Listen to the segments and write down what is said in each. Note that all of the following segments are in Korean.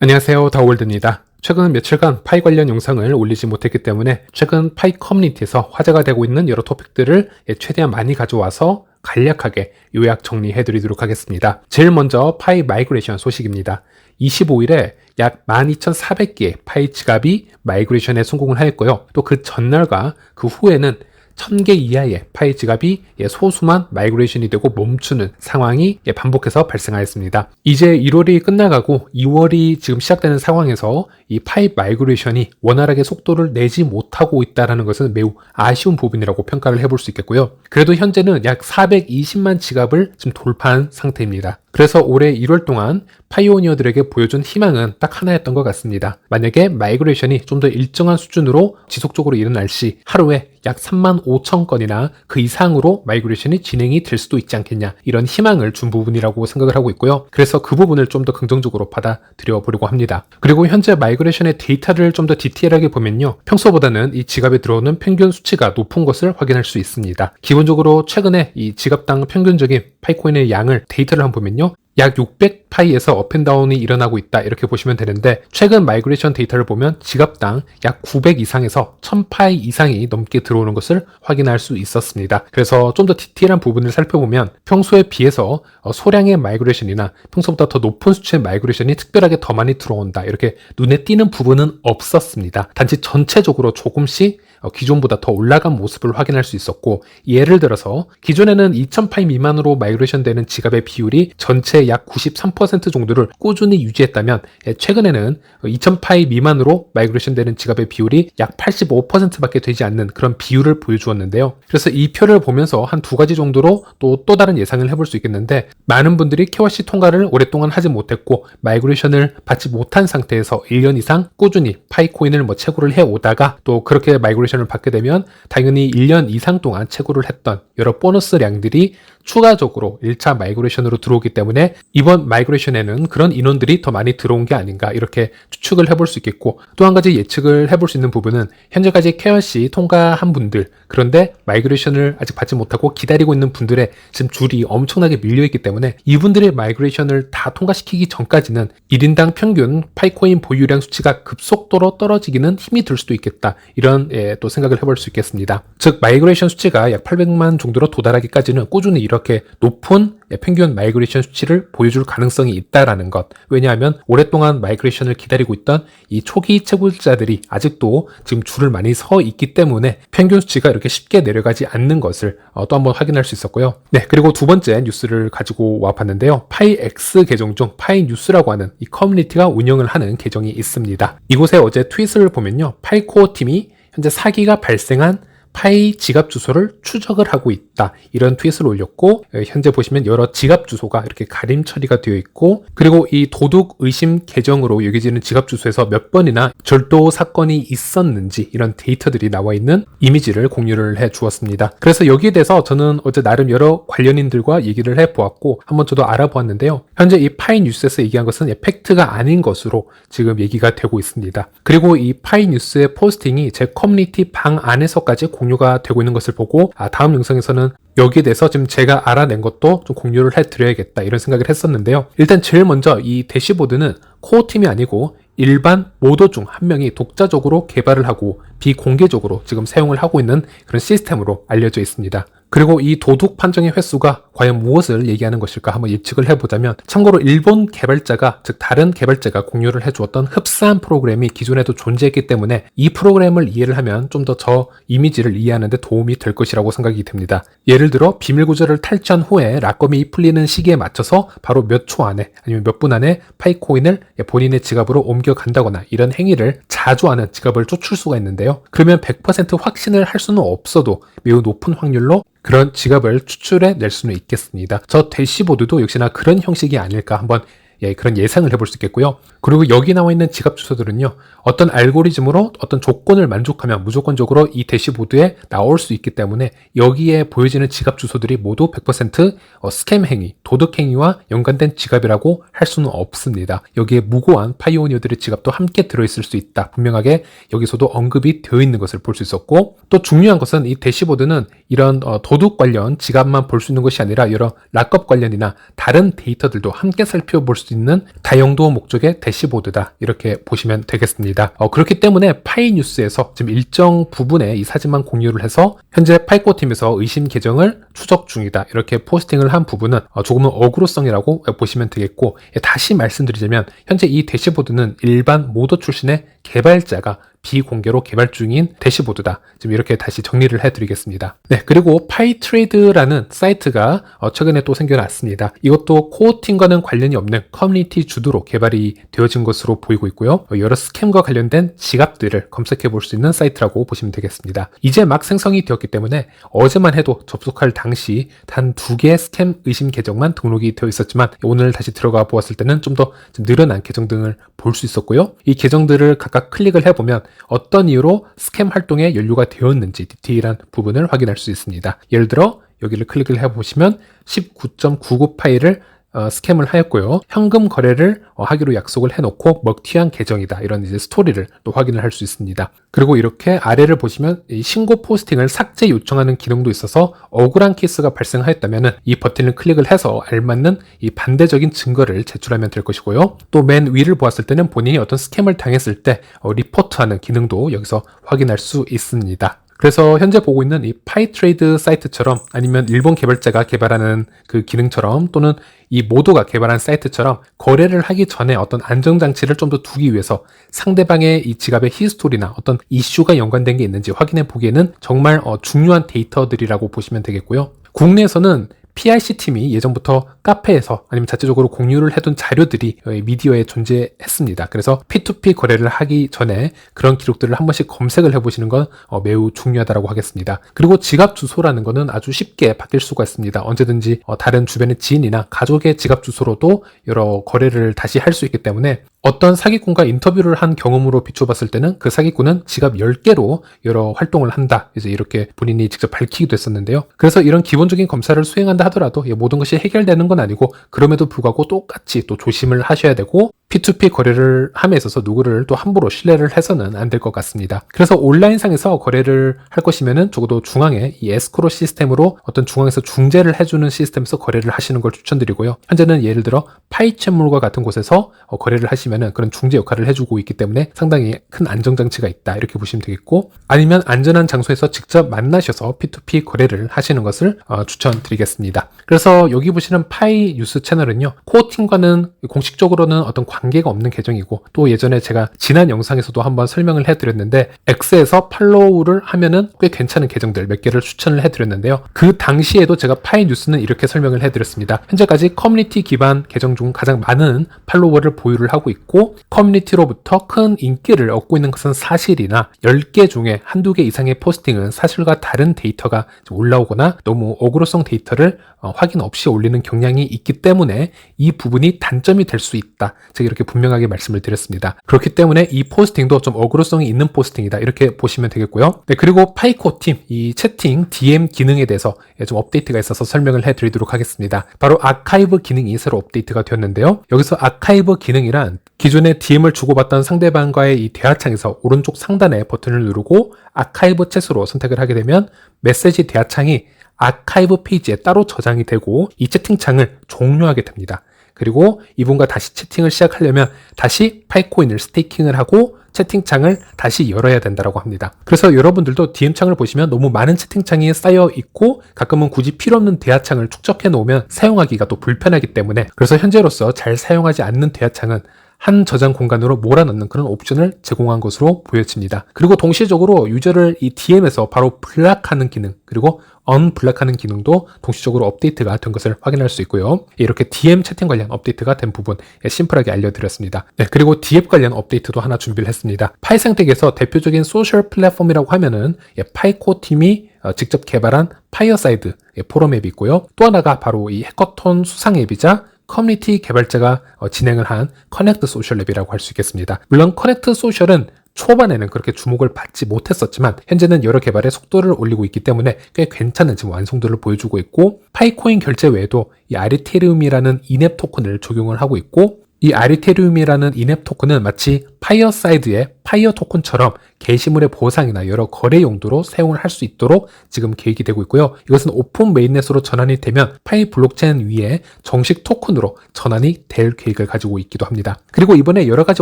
안녕하세요. 다월드입니다. 최근 며칠간 파이 관련 영상을 올리지 못했기 때문에 최근 파이 커뮤니티에서 화제가 되고 있는 여러 토픽들을 최대한 많이 가져와서 간략하게 요약 정리해 드리도록 하겠습니다. 제일 먼저 파이 마이그레이션 소식입니다. 25일에 약 12,400개의 파이 지갑이 마이그레이션에 성공을 하였고요. 또 그 전날과 그 후에는 1000개 이하의 파이 지갑이 예, 소수만 마이그레이션이 되고 멈추는 상황이 예, 반복해서 발생하였습니다. 이제 1월이 끝나가고 2월이 지금 시작되는 상황에서 이 파이 마이그레이션이 원활하게 속도를 내지 못하고 있다는 것은 매우 아쉬운 부분이라고 평가를 해볼 수 있겠고요. 그래도 현재는 약 420만 지갑을 지금 돌파한 상태입니다. 그래서 올해 1월 동안 파이오니어들에게 보여준 희망은 딱 하나였던 것 같습니다. 만약에 마이그레이션이 좀 더 일정한 수준으로 지속적으로 일어날 시 하루에 약 3만 5천 건이나 그 이상으로 마이그레이션이 진행이 될 수도 있지 않겠냐 이런 희망을 준 부분이라고 생각을 하고 있고요. 그래서 그 부분을 좀 더 긍정적으로 받아들여 보려고 합니다. 그리고 현재 마이그레이션의 데이터를 좀 더 디테일하게 보면요. 평소보다는 이 지갑에 들어오는 평균 수치가 높은 것을 확인할 수 있습니다. 기본적으로 최근에 이 지갑당 평균적인 파이코인의 양을 데이터를 한번 보면요. 약 600파이에서 업앤다운이 일어나고 있다 이렇게 보시면 되는데 최근 마이그레이션 데이터를 보면 지갑당 약 900 이상에서 1000파이 이상이 넘게 들어오는 것을 확인할 수 있었습니다. 그래서 좀 더 디테일한 부분을 살펴보면 평소에 비해서 어, 소량의 마이그레이션이나 평소보다 더 높은 수치의 마이그레이션이 특별하게 더 많이 들어온다 이렇게 눈에 띄는 부분은 없었습니다. 단지 전체적으로 조금씩 어, 기존보다 더 올라간 모습을 확인할 수 있었고 예를 들어서 기존에는 2000파이 미만으로 마이그레이션 되는 지갑의 비율이 전체 약93% 정도를 꾸준히 유지했다면 예, 최근에는 2000파이 미만으로 마이그레이션 되는 지갑의 비율이 약 85%밖에 되지 않는 그런 비율을 보여주었는데요. 그래서 이 표를 보면서 한 두 가지 정도로 또, 또 다른 예상을 해볼 수 있겠는데 많은 분들이 KYC 통과를 오랫동안 하지 못했고 마이그레이션을 받지 못한 상태에서 1년 이상 꾸준히 파이코인을 뭐 채굴을 해 오다가 또 그렇게 마이그레이션을 받게 되면 당연히 1년 이상 동안 채굴을 했던 여러 보너스량들이 추가적으로 1차 마이그레이션으로 들어오기 때문에 이번 마이그레이션에는 그런 인원들이 더 많이 들어온 게 아닌가 이렇게 추측을 해볼 수 있겠고 또 한 가지 예측을 해볼 수 있는 부분은 현재까지 KYC 통과한 분들 그런데 마이그레이션을 아직 받지 못하고 기다리고 있는 분들의 지금 줄이 엄청나게 밀려있기 때문에 이분들의 마이그레이션을 다 통과시키기 전까지는 1인당 평균 파이코인 보유량 수치가 급속도로 떨어지기는 힘이 들 수도 있겠다 이런 예, 또 생각을 해볼 수 있겠습니다. 즉 마이그레이션 수치가 약 800만 정도로 도달하기까지는 꾸준히 이 렇게 높은 평균 마이그레이션 수치를 보여줄 가능성이 있다라는 것. 왜냐하면 오랫동안 마이그레이션을 기다리고 있던 이 초기 채굴자들이 아직도 지금 줄을 많이 서 있기 때문에 평균 수치가 이렇게 쉽게 내려가지 않는 것을 어, 또 한번 확인할 수 있었고요. 네, 그리고 두 번째 뉴스를 가지고 와 봤는데요. 파이X 계정 중 파이뉴스라고 하는 이 커뮤니티가 운영을 하는 계정이 있습니다. 이곳에 어제 트윗을 보면요. 파이코어 팀이 현재 사기가 발생한 파이 지갑 주소를 추적을 하고 있다. 이런 트윗을 올렸고 어, 현재 보시면 여러 지갑 주소가 이렇게 가림 처리가 되어 있고 그리고 이 도둑 의심 계정으로 여겨지는 지갑 주소에서 몇 번이나 절도 사건이 있었는지 이런 데이터들이 나와 있는 이미지를 공유를 해 주었습니다. 그래서 여기에 대해서 저는 어제 나름 여러 관련인들과 얘기를 해 보았고 한번 저도 알아보았는데요. 현재 이 파이 뉴스에서 얘기한 것은 팩트가 아닌 것으로 지금 얘기가 되고 있습니다. 그리고 이 파이 뉴스의 포스팅이 제 커뮤니티 방 안에서까지 공유 공유가 되고 있는 것을 보고 아, 다음 영상에서는 여기에 대해서 지금 제가 알아낸 것도 좀 공유를 해드려야겠다 이런 생각을 했었는데요. 일단 제일 먼저 이 대시보드는 코어 팀이 아니고 일반 모더 중 한 명이 독자적으로 개발을 하고 비공개적으로 지금 사용을 하고 있는 그런 시스템으로 알려져 있습니다. 그리고 이 도둑 판정의 횟수가 과연 무엇을 얘기하는 것일까 한번 예측을 해보자면 참고로 일본 개발자가 즉 다른 개발자가 공유를 해주었던 흡사한 프로그램이 기존에도 존재했기 때문에 이 프로그램을 이해를 하면 좀 더 저 이미지를 이해하는 데 도움이 될 것이라고 생각이 듭니다. 예를 들어 비밀 구조를 탈취한 후에 락검이 풀리는 시기에 맞춰서 바로 몇 초 안에 아니면 몇 분 안에 파이코인을 본인의 지갑으로 옮겨간다거나 이런 행위를 자주 하는 지갑을 쫓을 수가 있는데요. 그러면 100% 확신을 할 수는 없어도 매우 높은 확률로 그런 지갑을 추출해 낼 수는 있겠습니다. 저 대시보드도 역시나 그런 형식이 아닐까 한번 예, 그런 예상을 해볼 수 있겠고요. 그리고 여기 나와 있는 지갑 주소들은요, 어떤 알고리즘으로 어떤 조건을 만족하면 무조건적으로 이 대시보드에 나올 수 있기 때문에 여기에 보여지는 지갑 주소들이 모두 100% 어, 스캠 행위, 도덕 행위와 연관된 지갑이라고 할 수는 없습니다. 여기에 무고한 파이오니어들의 지갑도 함께 들어있을 수 있다. 분명하게 여기서도 언급이 되어 있는 것을 볼 수 있었고, 또 중요한 것은 이 대시보드는 이런 어, 도둑 관련 지갑만 볼 수 있는 것이 아니라 여러 락업 관련이나 다른 데이터들도 함께 살펴볼 수 있는 다용도 목적의 대시보드다 이렇게 보시면 되겠습니다. 어, 그렇기 때문에 파이 뉴스에서 지금 일정 부분의 이 사진만 공유를 해서 현재 파이코 팀에서 의심 계정을 추적 중이다 이렇게 포스팅을 한 부분은 어, 조금은 어그로성이라고 보시면 되겠고 예, 다시 말씀드리자면 현재 이 대시보드는 일반 모더 출신의 개발자가 비공개로 개발 중인 대시보드다. 지금 이렇게 다시 정리를 해드리겠습니다. 네, 그리고 파이트레이드라는 사이트가 어, 최근에 또 생겨났습니다. 이것도 코어 팀과는 관련이 없는 커뮤니티 주도로 개발이 되어진 것으로 보이고 있고요. 어, 여러 스캠과 관련된 지갑들을 검색해 볼 수 있는 사이트라고 보시면 되겠습니다. 이제 막 생성이 되었기 때문에 어제만 해도 접속할 당시 단 두 개의 스캠 의심 계정만 등록이 되어 있었지만 오늘 다시 들어가 보았을 때는 좀 더 늘어난 계정 등을 볼 수 있었고요. 이 계정들을 각각 클릭을 해보면 어떤 이유로 스캠 활동에 연루가 되었는지 디테일한 부분을 확인할 수 있습니다. 예를 들어 여기를 클릭을 해보시면 19.99 파일을 어, 스캠을 하였고요. 현금 거래를 어, 하기로 약속을 해놓고 먹튀한 계정이다. 이런 이제 스토리를 또 확인을 할 수 있습니다. 그리고 이렇게 아래를 보시면 신고 포스팅을 삭제 요청하는 기능도 있어서 억울한 케이스가 발생하였다면 이 버튼을 클릭을 해서 알맞는 이 반대적인 증거를 제출하면 될 것이고요. 또 맨 위를 보았을 때는 본인이 어떤 스캠을 당했을 때 어, 리포트하는 기능도 여기서 확인할 수 있습니다. 그래서 현재 보고 있는 이 파이트레이드 사이트처럼 아니면 일본 개발자가 개발하는 그 기능처럼 또는 이 모두가 개발한 사이트처럼 거래를 하기 전에 어떤 안정장치를 좀 더 두기 위해서 상대방의 이 지갑의 히스토리나 어떤 이슈가 연관된 게 있는지 확인해 보기에는 정말 어, 중요한 데이터들이라고 보시면 되겠고요. 국내에서는 PIC 팀이 예전부터 카페에서 아니면 자체적으로 공유를 해둔 자료들이 미디어에 존재했습니다. 그래서 P2P 거래를 하기 전에 그런 기록들을 한 번씩 검색을 해보시는 건 어, 매우 중요하다고 하겠습니다. 그리고 지갑 주소라는 것은 아주 쉽게 바뀔 수가 있습니다. 언제든지 어, 다른 주변의 지인이나 가족의 지갑 주소로도 여러 거래를 다시 할 수 있기 때문에 어떤 사기꾼과 인터뷰를 한 경험으로 비춰봤을 때는 그 사기꾼은 지갑 10개로 여러 활동을 한다. 이제 이렇게 본인이 직접 밝히기도 했었는데요. 그래서 이런 기본적인 검사를 수행한다 하더라도 모든 것이 해결되는 건 아니고 그럼에도 불구하고 똑같이 또 조심을 하셔야 되고 P2P 거래를 함에 있어서 누구를 또 함부로 신뢰를 해서는 안 될 것 같습니다. 그래서 온라인상에서 거래를 할 것이면은 적어도 중앙에 이 에스크로 시스템으로 어떤 중앙에서 중재를 해주는 시스템에서 거래를 하시는 걸 추천드리고요. 현재는 예를 들어 파이챗물과 같은 곳에서 어, 거래를 하시면은 그런 중재 역할을 해주고 있기 때문에 상당히 큰 안정장치가 있다 이렇게 보시면 되겠고 아니면 안전한 장소에서 직접 만나셔서 P2P 거래를 하시는 것을 어, 추천드리겠습니다. 그래서 여기 보시는 파이 뉴스 채널은요 코어팀과는 공식적으로는 어떤 관 계가 없는 계정이고 또 예전에 제가 지난 영상에서도 한번 설명을 해드렸는데 X에서 팔로우를 하면은 꽤 괜찮은 계정들 몇 개를 추천을 해드렸는데요. 그 당시에도 제가 파이 뉴스는 이렇게 설명을 해드렸습니다. 현재까지 커뮤니티 기반 계정 중 가장 많은 팔로워를 보유를 하고 있고 커뮤니티로부터 큰 인기를 얻고 있는 것은 사실이나 10개 중에 한두 개 이상의 포스팅은 사실과 다른 데이터가 올라오거나 너무 어그로성 데이터를 어, 확인 없이 올리는 경향이 있기 때문에 이 부분이 단점이 될 수 있다. 제가 이렇게 분명하게 말씀을 드렸습니다. 그렇기 때문에 이 포스팅도 좀 어그로성이 있는 포스팅이다. 이렇게 보시면 되겠고요. 네, 그리고 파이코 팀, 이 채팅 DM 기능에 대해서 좀 업데이트가 있어서 설명을 해드리도록 하겠습니다. 바로 아카이브 기능이 새로 업데이트가 되었는데요. 여기서 아카이브 기능이란 기존에 DM을 주고받던 상대방과의 이 대화창에서 오른쪽 상단에 버튼을 누르고 아카이브 챗으로 선택을 하게 되면 메시지 대화창이 아카이브 페이지에 따로 저장이 되고 이 채팅창을 종료하게 됩니다. 그리고 이분과 다시 채팅을 시작하려면 다시 파이코인을 스테이킹을 하고 채팅창을 다시 열어야 된다고 합니다. 그래서 여러분들도 DM창을 보시면 너무 많은 채팅창이 쌓여 있고 가끔은 굳이 필요 없는 대화창을 축적해 놓으면 사용하기가 또 불편하기 때문에 그래서 현재로서 잘 사용하지 않는 대화창은 한 저장 공간으로 몰아넣는 그런 옵션을 제공한 것으로 보여집니다. 그리고 동시적으로 유저를 이 DM에서 바로 블락하는 기능 그리고 언블락하는 기능도 동시적으로 업데이트가 된 것을 확인할 수 있고요. 이렇게 DM 채팅 관련 업데이트가 된 부분 심플하게 알려드렸습니다. 네, 그리고 디앱 관련 업데이트도 하나 준비를 했습니다. 파이 생텍에서 대표적인 소셜 플랫폼이라고 하면은 파이코 팀이 어, 직접 개발한 파이어사이드 포럼 앱이 있고요. 또 하나가 바로 이 해커톤 수상 앱이자 커뮤니티 개발자가 어, 진행을 한 커넥트 소셜 랩이라고 할 수 있겠습니다. 물론 커넥트 소셜은 초반에는 그렇게 주목을 받지 못했었지만 현재는 여러 개발의 속도를 올리고 있기 때문에 꽤 괜찮은 지금 완성도를 보여주고 있고 파이코인 결제 외에도 이 아리테리움이라는 이넵 토큰을 적용을 하고 있고 이 아리테리움이라는 이넵 토큰은 마치 파이어사이드의 파이어 토큰처럼 게시물의 보상이나 여러 거래 용도로 사용을 할 수 있도록 지금 계획이 되고 있고요. 이것은 오픈 메인넷으로 전환이 되면 파이 블록체인 위에 정식 토큰으로 전환이 될 계획을 가지고 있기도 합니다. 그리고 이번에 여러 가지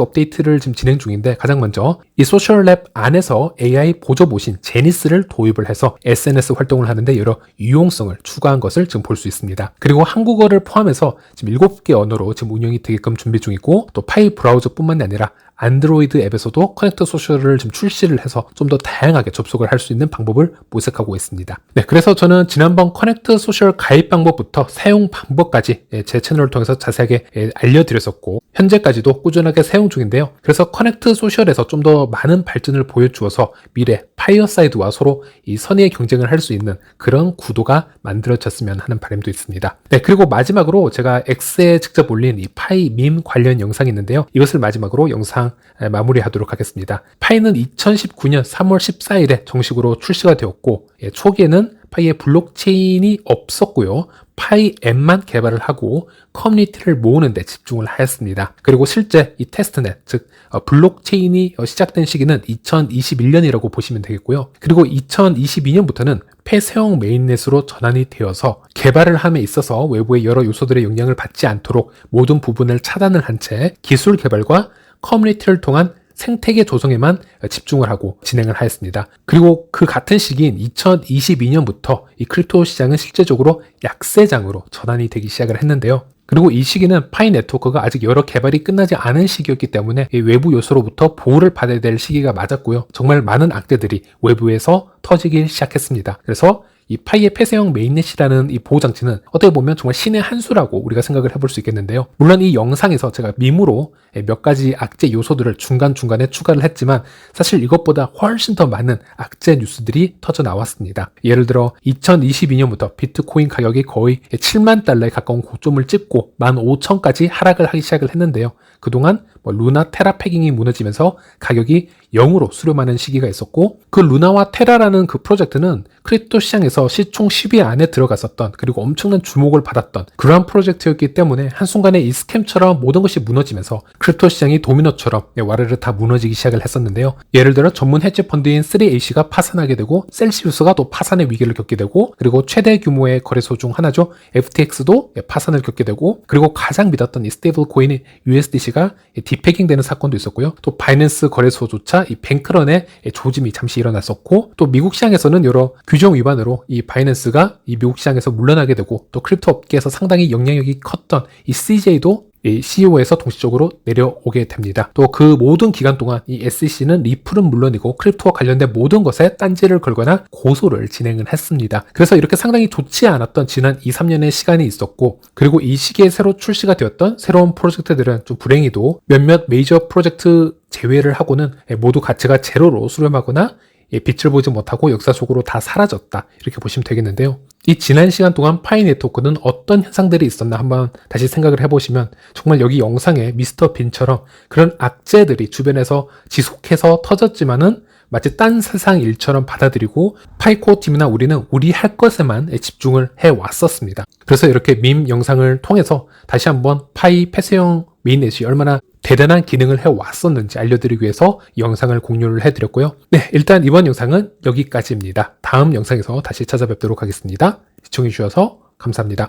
업데이트를 지금 진행 중인데 가장 먼저 이 소셜랩 안에서 AI 보조보신 제니스를 도입을 해서 SNS 활동을 하는데 여러 유용성을 추가한 것을 지금 볼 수 있습니다. 그리고 한국어를 포함해서 지금 7개 언어로 지금 운영이 되게끔 준비 중이고 또 파이 브라우저뿐만 아니라 안드로이드 앱에서도 커넥트 소셜을 좀출 시를 해서 좀 더 다양하게 접속을 할 수 있는 방법을 모색하고 있습니다. 네, 그래서 저는 지난번 커넥트 소셜 가입 방법부터 사용 방법까지 예, 제 채널을 통해서 자세하게 예, 알려드렸었고 현재까지도 꾸준하게 사용 중인데요. 그래서 커넥트 소셜에서 좀 더 많은 발전을 보여주어서 미래 파이어사이드와 서로 이 선의의 경쟁을 할 수 있는 그런 구도가 만들어졌으면 하는 바람도 있습니다. 네, 그리고 마지막으로 제가 X에 직접 올린 이 파이 밈 관련 영상이 있는데요. 이것을 마지막으로 영상 에, 마무리하도록 하겠습니다. 파이는 2019년 3월 14일에 정식으로 출시가 되었고 예, 초기에는 파이의 블록체인이 없었고요. 파이 앱만 개발을 하고 커뮤니티를 모으는 데 집중을 하였습니다. 그리고 실제 이 테스트넷, 즉 어, 블록체인이 어, 시작된 시기는 2021년이라고 보시면 되겠고요. 그리고 2022년부터는 폐쇄형 메인넷으로 전환이 되어서 개발을 함에 있어서 외부의 여러 요소들의 영향을 받지 않도록 모든 부분을 차단을 한 채 기술 개발과 커뮤니티를 통한 생태계 조성에만 집중을 하고 진행을 하였습니다. 그리고 그 같은 시기인 2022년부터 이 크립토 시장은 실제적으로 약세장으로 전환이 되기 시작을 했는데요. 그리고 이 시기는 파이 네트워크가 아직 여러 개발이 끝나지 않은 시기였기 때문에 이 외부 요소로부터 보호를 받아야 될 시기가 맞았고요. 정말 많은 악재들이 외부에서 터지기 시작했습니다. 그래서 이 파이의 폐쇄형 메인넷이라는 이 보호 장치는 어떻게 보면 정말 신의 한 수라고 우리가 생각을 해볼 수 있겠는데요. 물론 이 영상에서 제가 밈으로 몇 가지 악재 요소들을 중간중간에 추가를 했지만 사실 이것보다 훨씬 더 많은 악재 뉴스들이 터져 나왔습니다. 예를 들어 2022년부터 비트코인 가격이 거의 7만 달러에 가까운 고점을 찍고 15,000까지 하락을 하기 시작을 했는데요. 그동안 뭐 루나 테라 패깅이 무너지면서 가격이 0으로 수렴하는 시기가 있었고 그 루나와 테라라는 그 프로젝트는 크립토 시장에서 시총 10위 안에 들어갔었던 그리고 엄청난 주목을 받았던 그러한 프로젝트였기 때문에 한순간에 이 스캠처럼 모든 것이 무너지면서 크립토 시장이 도미노처럼 와르르 다 무너지기 시작을 했었는데요. 예를 들어 전문 해지 펀드인 3H가 파산하게 되고 셀시우스가 또 파산의 위기를 겪게 되고 그리고 최대 규모의 거래소 중 하나죠. FTX도 파산을 겪게 되고 그리고 가장 믿었던 이 스테이블 코인인 USDC가 디패깅 되는 사건도 있었고요. 또 바이낸스 거래소조차 이 뱅크런의 조짐이 잠시 일어났었고 또 미국 시장에서는 여러 규정 위반으로 이 바이낸스가 이 미국 시장에서 물러나게 되고 또 크립토 업계에서 상당히 영향력이 컸던 이 CJ도 이 CEO에서 동시적으로 내려오게 됩니다. 또 그 모든 기간 동안 이 SEC는 리플은 물론이고 크립토와 관련된 모든 것에 딴지를 걸거나 고소를 진행을 했습니다. 그래서 이렇게 상당히 좋지 않았던 지난 2, 3년의 시간이 있었고 그리고 이 시기에 새로 출시가 되었던 새로운 프로젝트들은 좀 불행히도 몇몇 메이저 프로젝트 제외를 하고는 모두 가치가 제로로 수렴하거나 예, 빛을 보지 못하고 역사 속으로 다 사라졌다. 이렇게 보시면 되겠는데요. 이 지난 시간 동안 파이 네트워크는 어떤 현상들이 있었나 한번 다시 생각을 해보시면 정말 여기 영상에 미스터 빈처럼 그런 악재들이 주변에서 지속해서 터졌지만은 마치 딴 세상 일처럼 받아들이고 파이코 팀이나 우리는 우리 할 것에만 집중을 해 왔었습니다. 그래서 이렇게 밈 영상을 통해서 다시 한번 파이 폐쇄형 메인넷이 얼마나 대단한 기능을 해왔었는지 알려드리기 위해서 영상을 공유를 해드렸고요. 네, 일단 이번 영상은 여기까지입니다. 다음 영상에서 다시 찾아뵙도록 하겠습니다. 시청해주셔서 감사합니다.